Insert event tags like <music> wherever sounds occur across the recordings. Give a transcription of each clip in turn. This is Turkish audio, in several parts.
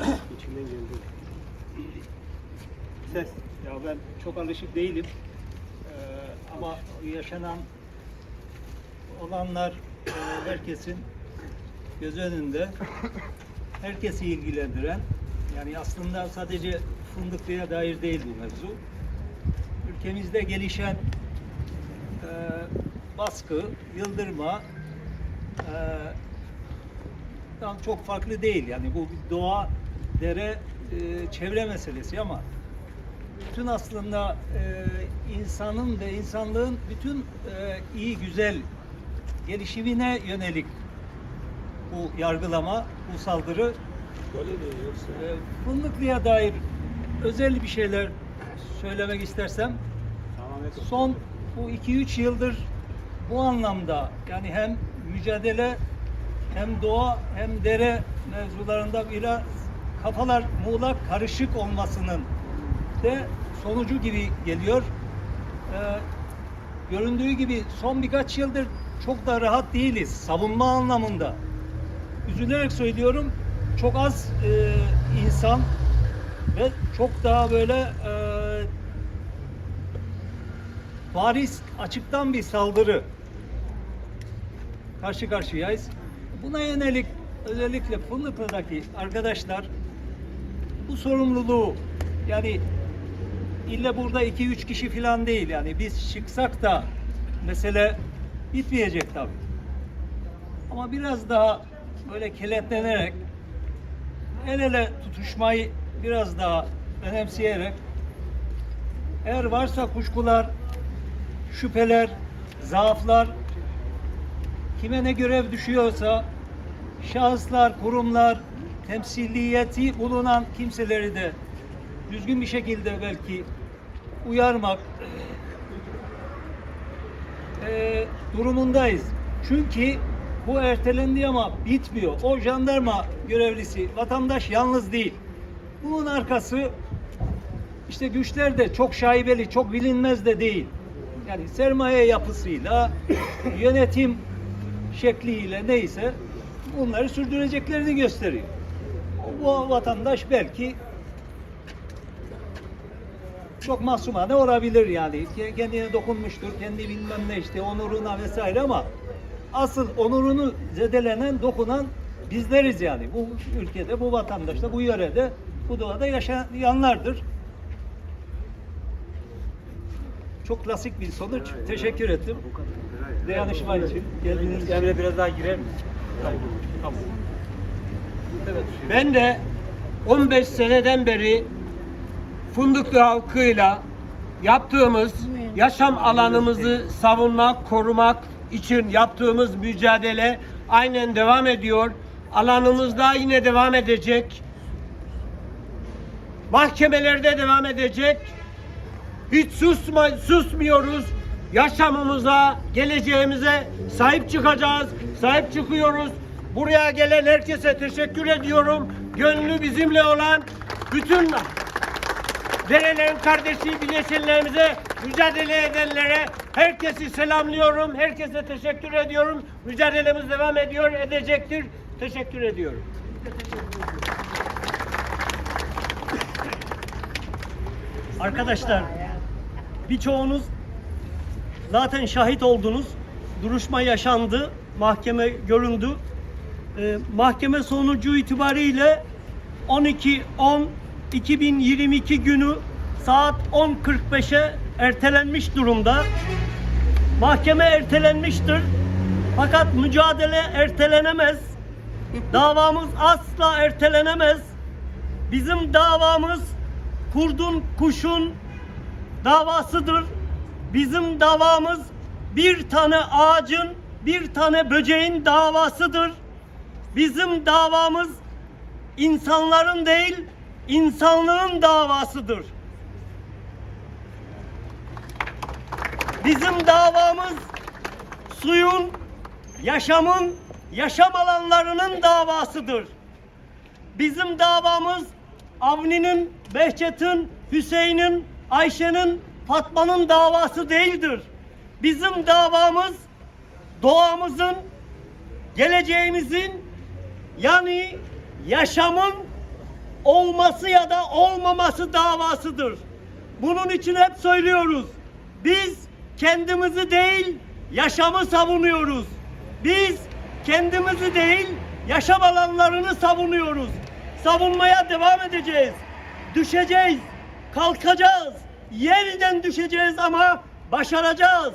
İçinden geldi. Ses. Ya ben çok alışık değilim. Ee, ama yaşanan olanlar e, herkesin göz önünde. Herkesi ilgilendiren yani aslında sadece Fındıklı'ya dair değil bu mevzu. Ülkemizde gelişen e, baskı, yıldırma e, çok farklı değil. Yani bu bir doğa, dere, e, çevre meselesi ama bütün aslında e, insanın ve insanlığın bütün e, iyi güzel gelişimine yönelik bu yargılama, bu saldırı Böyle yoksa. e, Fındıklı'ya dair özel bir şeyler söylemek istersem son bu 2-3 yıldır bu anlamda yani hem mücadele hem doğa hem dere mevzularında biraz kafalar muğlak karışık olmasının de sonucu gibi geliyor. Ee, göründüğü gibi son birkaç yıldır çok da rahat değiliz savunma anlamında. Üzülerek söylüyorum çok az e, insan ve çok daha böyle e, bariz açıktan bir saldırı karşı karşıyayız. Buna yönelik özellikle Fındıklı'daki arkadaşlar bu sorumluluğu yani illa burada 2-3 kişi falan değil yani biz çıksak da mesele bitmeyecek tabii. Ama biraz daha böyle kenetlenerek el ele tutuşmayı biraz daha önemseyerek eğer varsa kuşkular, şüpheler, zaaflar kime ne görev düşüyorsa şahıslar, kurumlar, temsiliyeti bulunan kimseleri de düzgün bir şekilde belki uyarmak eee, durumundayız. Çünkü bu ertelendi ama bitmiyor. O jandarma görevlisi, vatandaş yalnız değil. Bunun arkası işte güçler de çok şaibeli, çok bilinmez de değil. Yani sermaye yapısıyla, yönetim şekliyle neyse bunları sürdüreceklerini gösteriyor. Bu vatandaş belki çok masumane olabilir yani. Ke- Kendine dokunmuştur, kendi bilmem ne işte onuruna vesaire ama asıl onurunu zedelenen, dokunan bizleriz yani. Bu ülkede, bu vatandaşta, bu yörede, bu doğada yaşayanlardır. Çok klasik bir sonuç. Teşekkür ettim. Dayanışma için geldiğiniz için. Emre biraz daha girer mi? Tamam. Evet. Ben de 15 seneden beri Fındıklı halkıyla yaptığımız yaşam alanımızı savunmak, korumak için yaptığımız mücadele aynen devam ediyor. Alanımızda yine devam edecek. Mahkemelerde devam edecek. Hiç susma, susmuyoruz. Yaşamımıza, geleceğimize sahip çıkacağız. Sahip çıkıyoruz. Buraya gelen herkese teşekkür ediyorum. Gönlü bizimle olan bütün derelerin kardeşi bileşenlerimize, mücadele edenlere herkesi selamlıyorum. Herkese teşekkür ediyorum. Mücadelemiz devam ediyor, edecektir. Teşekkür ediyorum. Arkadaşlar birçoğunuz zaten şahit oldunuz. Duruşma yaşandı, mahkeme göründü. Ee, mahkeme sonucu itibariyle 12-10-2022 günü saat 10.45'e ertelenmiş durumda. Mahkeme ertelenmiştir. Fakat mücadele ertelenemez. Davamız asla ertelenemez. Bizim davamız kurdun kuşun davasıdır. Bizim davamız bir tane ağacın, bir tane böceğin davasıdır. Bizim davamız insanların değil, insanlığın davasıdır. Bizim davamız suyun, yaşamın, yaşam alanlarının davasıdır. Bizim davamız Avni'nin, Behçet'in, Hüseyin'in, Ayşe'nin, Fatma'nın davası değildir. Bizim davamız doğamızın, geleceğimizin yani yaşamın olması ya da olmaması davasıdır. Bunun için hep söylüyoruz. Biz kendimizi değil, yaşamı savunuyoruz. Biz kendimizi değil, yaşam alanlarını savunuyoruz. Savunmaya devam edeceğiz. Düşeceğiz, kalkacağız. Yeniden düşeceğiz ama başaracağız.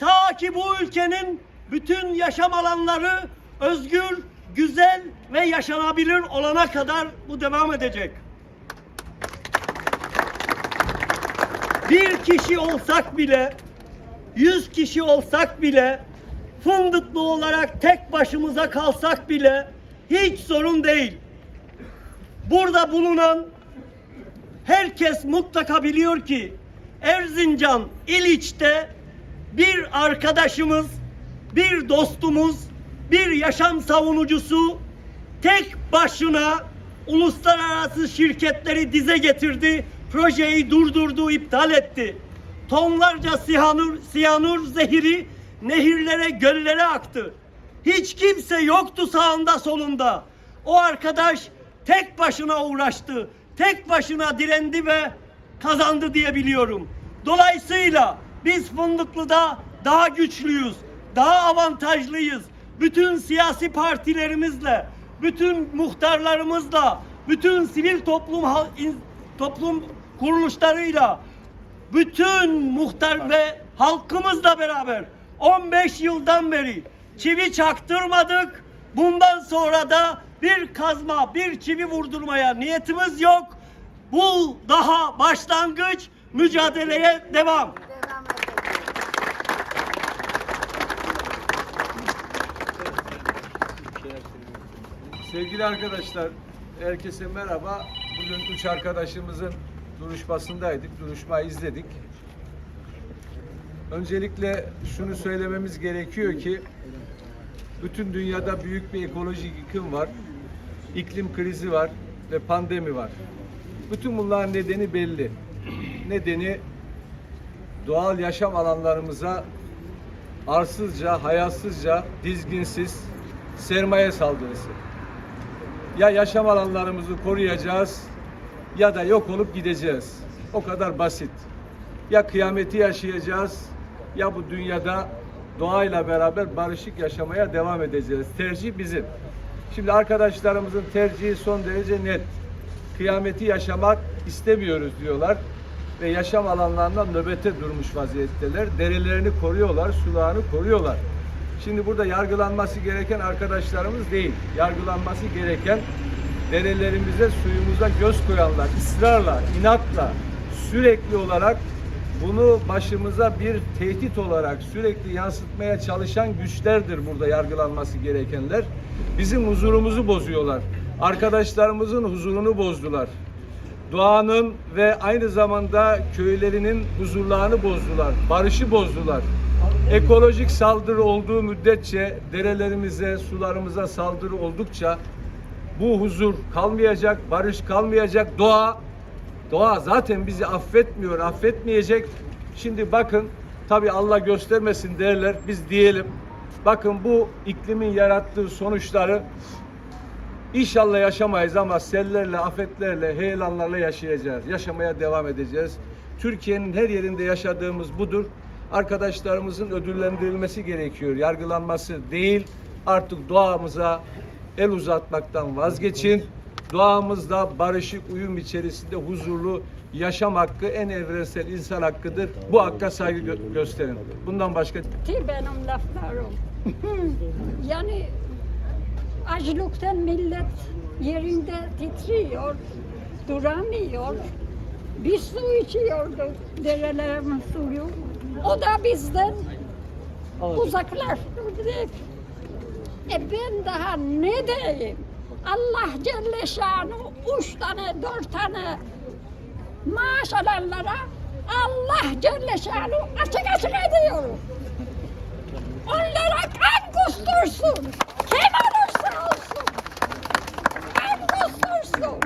Ta ki bu ülkenin bütün yaşam alanları özgür, güzel ve yaşanabilir olana kadar bu devam edecek. Bir kişi olsak bile, yüz kişi olsak bile, fındıklı olarak tek başımıza kalsak bile hiç sorun değil. Burada bulunan herkes mutlaka biliyor ki Erzincan İliç'te bir arkadaşımız, bir dostumuz, bir yaşam savunucusu tek başına uluslararası şirketleri dize getirdi, projeyi durdurdu, iptal etti. Tonlarca siyanür, siyanür zehiri nehirlere, göllere aktı. Hiç kimse yoktu sağında solunda. O arkadaş tek başına uğraştı. Tek başına direndi ve kazandı diye biliyorum. Dolayısıyla biz Fındıklı'da daha güçlüyüz, daha avantajlıyız. Bütün siyasi partilerimizle, bütün muhtarlarımızla, bütün sivil toplum toplum kuruluşlarıyla, bütün muhtar ve halkımızla beraber 15 yıldan beri çivi çaktırmadık. Bundan sonra da bir kazma, bir çivi vurdurmaya niyetimiz yok. Bu daha başlangıç. Mücadeleye devam. Sevgili arkadaşlar, herkese merhaba. Bugün üç arkadaşımızın duruşmasındaydık. Duruşmayı izledik. Öncelikle şunu söylememiz gerekiyor ki bütün dünyada büyük bir ekolojik yıkım var. İklim krizi var ve pandemi var. Bütün bunların nedeni belli. Nedeni doğal yaşam alanlarımıza arsızca, hayasızca, dizginsiz sermaye saldırısı. Ya yaşam alanlarımızı koruyacağız ya da yok olup gideceğiz. O kadar basit. Ya kıyameti yaşayacağız ya bu dünyada doğayla beraber barışık yaşamaya devam edeceğiz. Tercih bizim. Şimdi arkadaşlarımızın tercihi son derece net. Kıyameti yaşamak istemiyoruz diyorlar ve yaşam alanlarından nöbete durmuş vaziyetteler. Derelerini koruyorlar, sularını koruyorlar. Şimdi burada yargılanması gereken arkadaşlarımız değil. Yargılanması gereken derelerimize, suyumuza göz koyanlar, ısrarla, inatla, sürekli olarak bunu başımıza bir tehdit olarak sürekli yansıtmaya çalışan güçlerdir burada yargılanması gerekenler. Bizim huzurumuzu bozuyorlar. Arkadaşlarımızın huzurunu bozdular. Doğanın ve aynı zamanda köylerinin huzurlarını bozdular. Barışı bozdular. Ekolojik saldırı olduğu müddetçe derelerimize, sularımıza saldırı oldukça bu huzur kalmayacak, barış kalmayacak. Doğa Doğa zaten bizi affetmiyor, affetmeyecek. Şimdi bakın, tabi Allah göstermesin derler, biz diyelim. Bakın bu iklimin yarattığı sonuçları inşallah yaşamayız ama sellerle, afetlerle, heyelanlarla yaşayacağız. Yaşamaya devam edeceğiz. Türkiye'nin her yerinde yaşadığımız budur. Arkadaşlarımızın ödüllendirilmesi gerekiyor. Yargılanması değil, artık doğamıza el uzatmaktan vazgeçin doğamızda barışık uyum içerisinde huzurlu yaşam hakkı en evrensel insan hakkıdır. Bu hakka saygı gö- gösterin. Bundan başka Ki benim laflarım. <laughs> yani açlıktan millet yerinde titriyor, duramıyor. Biz su içiyorduk, derelerin suyu. O da bizden uzaklaştırdı. E ben daha ne diyeyim? Allah Celle Şanu üç tane, dört tane maaş alanlara Allah Celle Şanu açık açık ediyor. Onlara kan kustursun. Kim olursa olsun. Kan kustursun.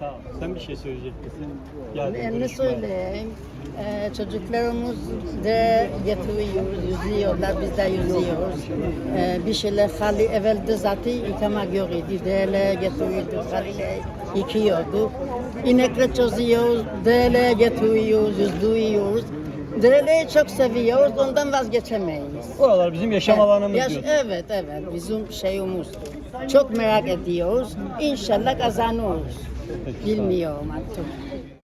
Sağ ol. Sen bir şey söyleyecektin. Ben ne söyleyeyim? Ee, çocuklarımız da getiriyoruz, yüzüyorlar, biz de yüzüyoruz. Ee, bir şeyler hali evvelde zaten yıkama görüyordu, değerler getiriyorduk, haliyle yıkıyorduk. İnekle çözüyoruz, derelere getiriyoruz, yüzüyoruz. Dereleri çok seviyoruz, ondan vazgeçemeyiz. Oralar bizim yaşam alanımız Yaş- diyor. Evet, evet, bizim şeyimiz. Çok merak ediyoruz. İnşallah kazanırız. Bilmiyorum artık.